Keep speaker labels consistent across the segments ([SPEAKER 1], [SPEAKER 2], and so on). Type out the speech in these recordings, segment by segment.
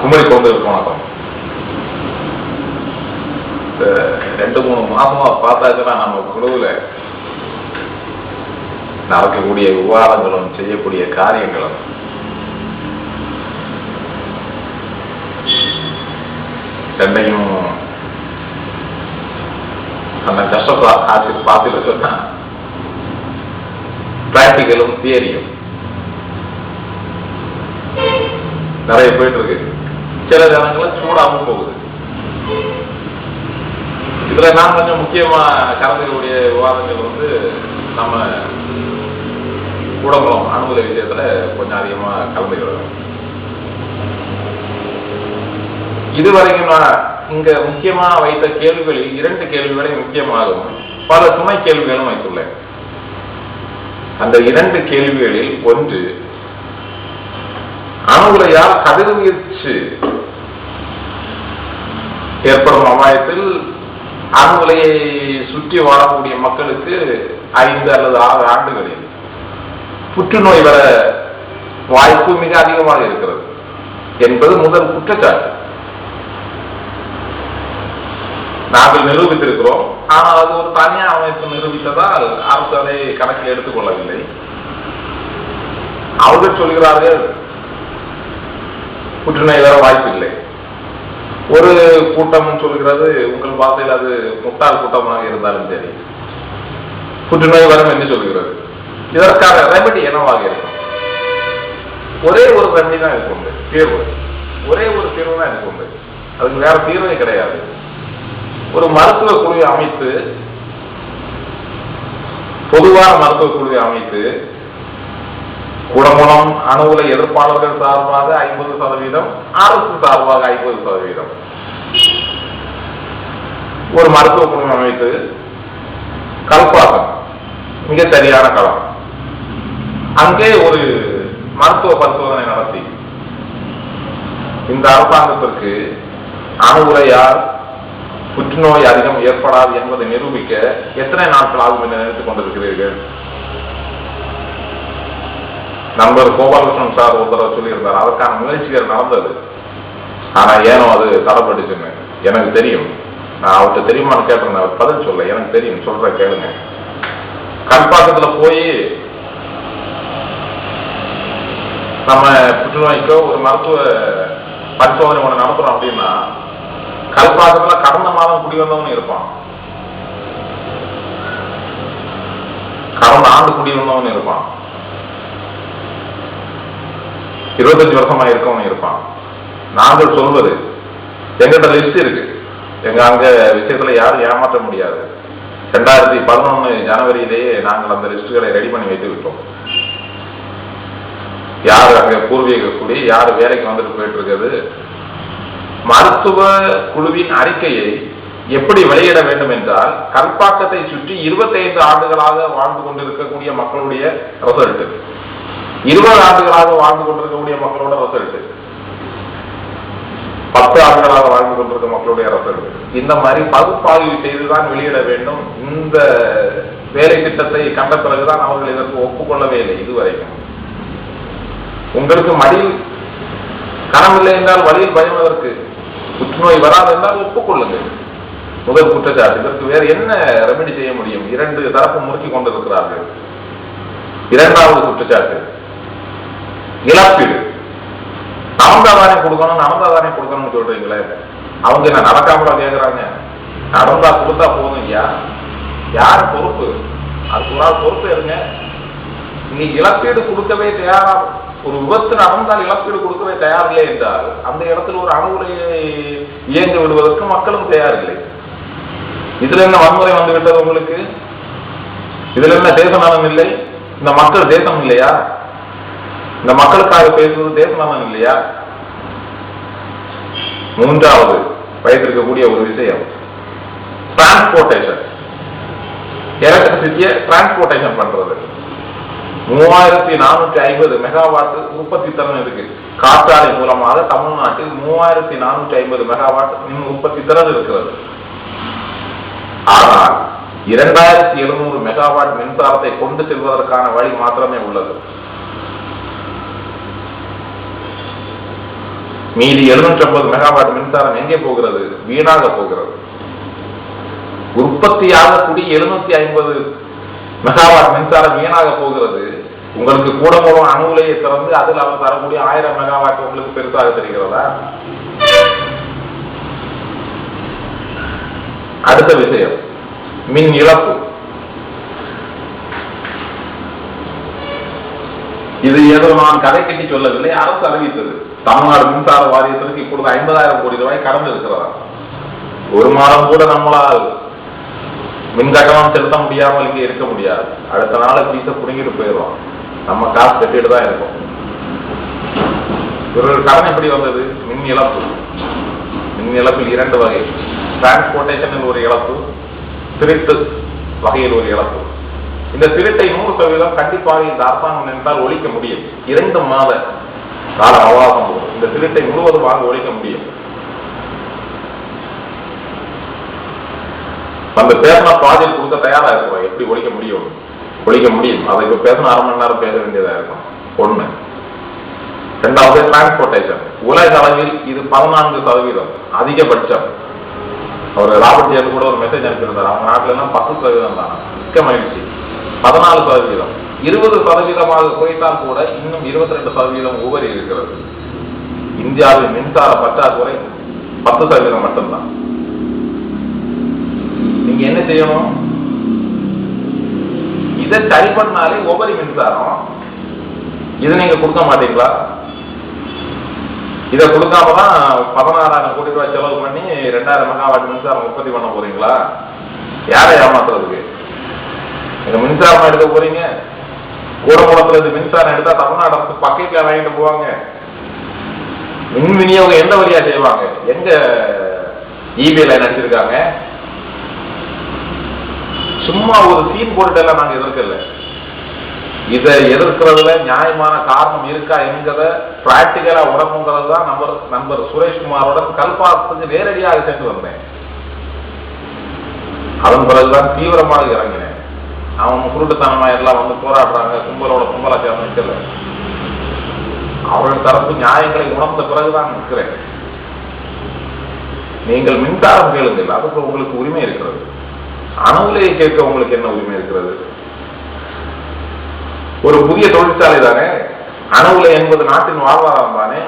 [SPEAKER 1] குமரி கொண்டு வணக்கம். ரெண்டு மூணு மாசமா பார்த்தாச்சுன்னா நம்ம குழுவில் நடக்கக்கூடிய விவாதங்களும் செய்யக்கூடிய காரியங்களும் ரெண்டையும் அந்த கஷ்டப்பா பார்த்துட்டு சொன்னா பிராக்டிக்கலும் தியரியும் நிறைய போயிட்டு இருக்கு. சில ஜனங்களை சூடாமல் போகுது. இதுல நான் கொஞ்சம் முக்கியமா கலந்துக்கக்கூடிய விவாதங்கள் வந்து நம்ம கூடங்குளம் அனுமதி விஷயத்துல கொஞ்சம் அதிகமா கலந்துக்கிறோம். இதுவரைக்கும் நான் இங்க முக்கியமா வைத்த கேள்விகளில் இரண்டு கேள்விகளை முக்கியமாகும் பல துணை கேள்விகளும் வைத்துள்ளேன். அந்த இரண்டு கேள்விகளில் ஒன்று அணுகுலையால் கதிர்வீச்சு ஏற்படும் அபாயத்தில் அணுகுலையை சுற்றி வாழக்கூடிய மக்களுக்கு ஐந்து அல்லது ஆறு ஆண்டுகளில் புற்றுநோய் வர வாய்ப்பு மிக அதிகமாக இருக்கிறது என்பது முதல் குற்றச்சாட்டு. நாங்கள் நிரூபித்திருக்கிறோம். ஆனால் அது ஒரு தனியார் அமைப்பு நிரூபித்ததால் அரசு அதை கணக்கில் எடுத்துக்கொள்ளவில்லை. அவர்கள் சொல்கிறார்கள் புற்றுநோய் வர வாய்ப்பில்லை ஒரு கூட்டம் சொல்கிறது உங்கள் வார்த்தையில் அது முட்டாள் கூட்டமாக இருந்தாலும் சரி. புற்றுநோய் வரும் என்று சொல்கிறது. இதற்கான ரெமெடி என்னவாக இருக்கும்? ஒரே ஒரு ரெமெடி தான் எனக்கு உண்டு. தீர்வு. ஒரே ஒரு தீர்வு தான் எனக்கு உண்டு. அதுக்கு வேற தீர்வே கிடையாது. ஒரு மருத்துவ குழுவை அமைத்து பொதுவான மருத்துவ குழுவை அமைத்து குடமுனம் அணுகுல எதிர்ப்பாளர்கள் சார்பாக ஐம்பது சதவீதம் அரசு சார்பாக ஐம்பது சதவீதம். ஒரு மருத்துவ குழுமம் அமைத்து கல்பாக்கம் மிக சரியான களம். அங்கே ஒரு மருத்துவ பரிசோதனை நடத்தி. இந்த அரசாங்கத்திற்கு அணுகுலையால் புற்றுநோய் அதிகம் ஏற்படாது என்பதை நிரூபிக்க எத்தனை நாட்கள் ஆகும் என்று நினைத்துக் கொண்டிருக்கிறீர்கள்? நண்பர் கோபாலகிருஷ்ணன் சார் ஒரு தடவை சொல்லியிருந்தார். அதற்கான முயற்சிகள் நடந்தது. ஆனா ஏனோ அது தடப்பட்டுச்சுன்னு எனக்கு தெரியும். நான் அவர்கிட்ட தெரியுமான்னு கேட்டிருந்தேன். அவர் பதில் சொல்ல எனக்கு தெரியும். சொல்ற கேளுங்க. கல்பாக்கத்துல போய் நம்ம புற்றுநோய்க்கோ ஒரு மருத்துவ பரிசோதனை ஒன்று நடத்துறோம் அப்படின்னா கல்பாக்கத்துல கடந்த மாதம் குடி வந்தவனு இருப்பான். கடந்த ஆண்டு குடி வந்தவனு இருப்பான். இருபத்தஞ்சு வருஷமா இருக்கவன் இருப்பான். நாங்கள் சொல்வது எங்கிட்ட லிஸ்ட் இருக்கு. எங்க அங்க விஷயத்துல யாரும் ஏமாற்ற முடியாது. ரெண்டாயிரத்தி பதினொன்னு ஜனவரியிலேயே நாங்கள் அந்த லிஸ்டுகளை ரெடி பண்ணி வைத்து விட்டோம். யார் அங்க பூர்வீக குடி யார் வேலைக்கு வந்துட்டு போயிட்டு இருக்கிறது மருத்துவ குழுவின் அறிக்கையை எப்படி வெளியிட வேண்டும் என்றால் கல்பாக்கத்தை சுற்றி 25 ஆண்டுகளாக வாழ்ந்து கொண்டிருக்கக்கூடிய மக்களுடைய ரிசல்ட் இருபது ஆண்டுகளாக வாழ்ந்து கொண்டிருக்கக்கூடிய மக்களோட ரிசல்ட் பத்து ஆண்டுகளாக வாழ்ந்து கொண்டிருக்க மக்களுடைய ரிசல்ட் இந்த மாதிரி பகுப்பாய்வு செய்துதான் வெளியிட வேண்டும். இந்த வேலை திட்டத்தை கண்ட பிறகுதான் அவர்கள் இதற்கு ஒப்புக்கொள்ளவே இல்லை இதுவரைக்கும். உங்களுக்கு மடியில் கனமில்லை என்றால் வழியில் பயமதற்கு. புற்றுநோய் வராது என்றால் ஒப்புக்கொள்ளுங்கள். முதல் குற்றச்சாட்டு. இதற்கு வேறு என்ன ரெமெடி செய்ய முடியும்? இரண்டு தரப்பு முறுக்கி கொண்டிருக்கிறார்கள். இரண்டாவது குற்றச்சாட்டு. இழப்பீடு. நடந்தாதானே கொடுக்கணும் நடந்தாதானே கொடுக்கணும்னு சொல்றீங்களே. அவங்க என்ன நடக்காமல கேக்குறாங்க? நடந்தா கொடுத்தா போதும் ஐயா. யார் பொறுப்பு? அதுக்கு ஒரு நாள் பொறுப்பு இருங்க. நீ இழப்பீடு கொடுக்கவே தயாரா ஒரு விபத்து நடந்தால் இழப்பீடு கொடுக்கவே தயாரில்லை என்றால் அந்த இடத்துல ஒரு அணுகுறையை இயங்க விடுவதற்கு மக்களும் தயாரில்லை. இதுல என்ன வன்முறை வந்து விட்டது உங்களுக்கு? இதுல என்ன தேச நலம் இல்லை? இந்த மக்கள் தேசம் இல்லையா? இந்த மக்களுக்காக பேசுவது தேச இல்லையா? மூன்றாவது வைத்திருக்கக்கூடிய ஒரு விஷயம் டிரான்ஸ்போர்டேஷன் எலக்ட்ரிசிட்டியை டிரான்ஸ்போர்டேஷன் பண்றது. மூவாயிரத்தி நானூற்றி ஐம்பது மெகாவாட் உற்பத்தி திறன் இருக்கு. காற்றாலை மூலமாக தமிழ்நாட்டில் மூவாயிரத்தி நானூற்றி ஐம்பது மெகாவாட் மின் உற்பத்தி திறன் இருக்கிறது. ஆனால் இரண்டாயிரத்தி எழுநூறு மெகாவாட் மின்சாரத்தை கொண்டு செல்வதற்கான வழி மாத்திரமே உள்ளது. மீதி 750 மெகாவாட் மின்சாரம் எங்கே போகிறது? வீணாக போகிறது. உற்பத்தியாகக்கூடிய 750 ஐம்பது மெகாவாட் மின்சாரம் வீணாக போகிறது. உங்களுக்கு கூட போகும் அணு உலையை திறந்து அதில் அவர் தரக்கூடிய ஆயிரம் மெகாவாட் உங்களுக்கு பெருசாக தெரிகிறதா? அடுத்த விஷயம். மின் இழப்பு. இது ஏதோ நான் கதை கட்டி சொல்லவில்லை அரசு அறிவித்தது. தமிழ்நாடு மின்சார வாரியத்திற்கு இப்பொழுது ஐம்பதாயிரம் கோடி ரூபாய் கடன் இருக்கிறதா? ஒரு மாதம் கூட நம்மளால் மின் கட்டணம் செலுத்த முடியாமல் இங்கே இருக்க முடியாது. அடுத்த நாள் பீஸை புடுங்கிட்டு போயிடுவோம் நம்ம காசு கட்டிட்டு தான் இருக்கோம். இவர்கள் கடன் எப்படி வந்தது? மின் இழப்பு. மின் இழப்பில் இரண்டு வகை. டிரான்ஸ்போர்டேஷனில் ஒரு இழப்பு திருட்டு வகையில் ஒரு இழப்பு. இந்த திருட்டை நூறு சதவீதம் கண்டிப்பாக இந்த அரசாங்கம் நின்றால் ஒழிக்க முடியும். இரண்டு மாத கால அவகாசம் போகும் இந்த திருட்டை முழுவதுமாக ஒழிக்க முடியும். அந்த பேசின ப்ராஜெக்ட் கொடுக்க தயாரா இருக்கிறோம் எப்படி ஒழிக்க முடியும்? ஒழிக்க முடியும். அதை இப்ப பேசின அரை மணி நேரம் பேச வேண்டியதா இருக்கும். ஒண்ணு. ரெண்டாவது டிரான்ஸ்போர்டேஷன் உலக அளவில் இது பதினான்கு சதவீதம். அதிகபட்சம். அவர் ராபர்ட் ஜேன் கூட ஒரு மெசேஜ் அனுப்பியிருந்தார். அவங்க நாட்டுல எல்லாம் பத்து சதவீதம் தான். மிக்க மகிழ்ச்சி. பதினாலு சதவீதம். இருபது சதவீதமாக குறைத்தால் கூட இன்னும் இருபத்தி ரெண்டு சதவீதம் உபரி இருக்கிறது. இந்தியாவில் மின்சார பற்றாக்குறை பத்து சதவீதம் மட்டும்தான். நீங்க என்ன செய்யணும்? இதை சரி பண்ணாலே உபரி மின்சாரம். இதை நீங்க கொடுக்க மாட்டீங்களா? இதை கொடுக்காம தான் பதினாறாயிரம் கோடி ரூபாய் செலவு பண்ணி ரெண்டாயிரம் மெகாவாட் மின்சாரம் உற்பத்தி பண்ண போறீங்களா? யாரை ஏமாத்துறதுக்கு? மின்சாரம் எடுக்க போறீங்க. கூடங்குளத்துல இருந்து மின்சாரம் எடுத்தா தமிழ்நாடு அரசு பக்கெட்ல வாங்கிட்டு போவாங்க. மின் விநியோகம் எந்த வழியா செய்வாங்க? எங்க இபி லைன் அடிச்சிருக்காங்க சும்மா ஒரு சீன் போட்டுட்டு எல்லாம் நாங்க எதிர்க்கல இதை எதிர்க்கிறதுல நியாயமான காரணம் இருக்கா என்கிறத பிராக்டிக்கலா உடம்புங்கிறது தான் நம்பர் நண்பர் சுரேஷ்குமாரோட கல்பாசத்துக்கு நேரடியாக சென்று வந்தேன். அதன் பிறகுதான் தீவிரமாக இறங்கினேன். அவன் குருட்டுத்தனமா எல்லாம் வந்து போராடுறாங்க கும்பலோட கும்பலா சேர்ந்து நிற்கல அவர்கள் தரப்பு நியாயங்களை உணர்ந்த பிறகுதான் நிற்கிறேன். நீங்கள் மின்சாரம் கேளுங்கள் அதுக்கு உங்களுக்கு உரிமை இருக்கிறது. அணுவிலையை கேட்க உங்களுக்கு என்ன உரிமை இருக்கிறது? ஒரு புதிய தொழிற்சாலை தானே? அணுவிலை என்பது நாட்டின் வாழ்வாதாரம் தானே?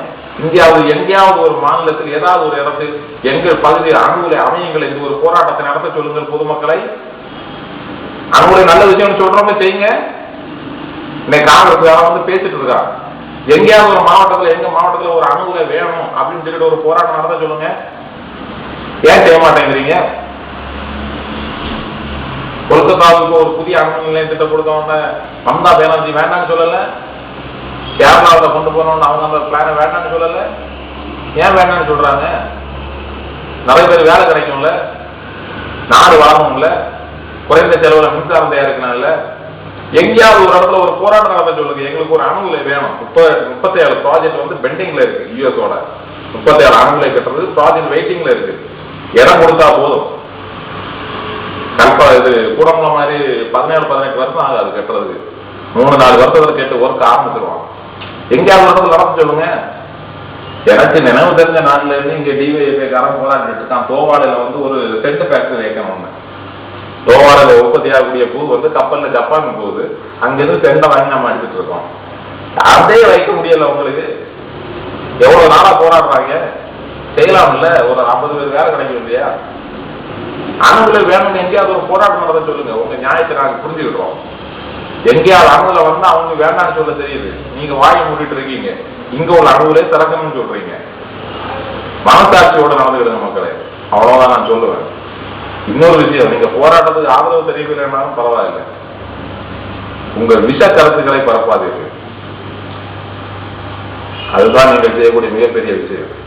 [SPEAKER 1] இந்தியாவில் எங்கேயாவது ஒரு மாநிலத்தில் ஏதாவது ஒரு இடத்தில் எங்கள் பகுதியில் அணுவிலை அமையுங்கள் என்று ஒரு போராட்டத்தை நடத்த சொல்லுங்கள் பொதுமக்களை. அணுவிலை நல்ல விஷயம்னு சொல்றவங்க செய்யுங்க. இன்னைக்கு காங்கிரஸ் வந்து பேசிட்டு இருக்கா எங்கேயாவது ஒரு மாவட்டத்துல எங்க மாவட்டத்துல ஒரு அணுகுலை வேணும் அப்படின்னு சொல்லிட்டு ஒரு போராட்டம் நடந்த சொல்லுங்க. ஏன் செய்ய மாட்டேங்கிறீங்க? கொல்கத்தாவுக்கு ஒரு புதிய அணு நிலையம் திட்டம் கொடுத்தவங்க மம்தா பேனர்ஜி வேண்டாம்னு சொல்லல. கேரளாவில் கொண்டு போனோம்னு அவங்க அந்த பிளானை வேண்டாம்னு சொல்லல. ஏன் வேண்டாம்னு சொல்றாங்க? நிறைய பேர் வேலை கிடைக்கும்ல. நாடு வளரும்ல குறைந்த செலவுல மின்சாரம் தயாரிக்கனால எங்கேயாவது ஒரு இடத்துல ஒரு போராட்டம் நடத்த சொல்லுங்க. எங்களுக்கு ஒரு அணுகுலை வேணும். முப்ப முப்பத்தேழு ப்ராஜெக்ட் வந்து பெண்டிங்ல இருக்கு யூஎஸோட முப்பத்தேழு அணுகுலை கட்டுறது ப்ராஜெக்ட் வெயிட்டிங்ல இருக்கு. இடம் கொடுத்தா போதும். கல்பா இது கூடம்புல மாதிரி பதினேழு பதினெட்டு வருஷம் ஆகாது கட்டுறதுக்கு. மூணு நாலு வருஷத்துல கேட்டு ஒர்க் ஆரம்பிச்சிருவான் எங்கேயாவது ஒரு இடத்துல நடந்து சொல்லுங்க. எனக்கு நினைவு தெரிஞ்ச நாள்ல இருந்து இங்க டிவிஐ காரன் போராடிட்டு இருக்கான். தோவாடையில வந்து ஒரு சென்ட் ஃபேக்டரி வைக்கணும் ஒன்று உற்பத்தி ஆகக்கூடிய பூ வந்து கப்பலில் ஜப்பான் போகுது. அங்கிருந்து செண்டை வாங்கி நம்ம அடிச்சுட்டு இருக்கோம். அதே வைக்க முடியல உங்களுக்கு. எவ்வளவு நாளா போராடுறாங்க? செய்யலாம்ல ஒரு ஐம்பது பேர் வேலை கிடைக்கும் இல்லையா? ஆண்களுக்கு வேணும்னு எங்கேயாவது ஒரு போராட்டம் நடத்த சொல்லுங்க. உங்க நியாயத்தை நாங்க புரிஞ்சுக்கிறோம் எங்கேயாவது அணுகுல வந்து அவங்க வேண்டாம்னு சொல்ல தெரியுது. நீங்க வாயை மூடிட்டு இருக்கீங்க. இங்க உள்ள அணுகுலே திறக்கணும்னு சொல்றீங்க. மனசாட்சியோட நடந்துக்கிடுங்க மக்களே. அவ்வளவுதான் நான் சொல்லுவேன். இன்னொரு விஷயம் நீங்க போராட்டத்துக்கு ஆதரவு தெரியவில்லைனாலும் பரவாயில்ல. உங்கள் விஷ கருத்துக்களை பரப்பாதீர்கள். அதுதான் நீங்கள் செய்யக்கூடிய மிகப்பெரிய விஷயம்.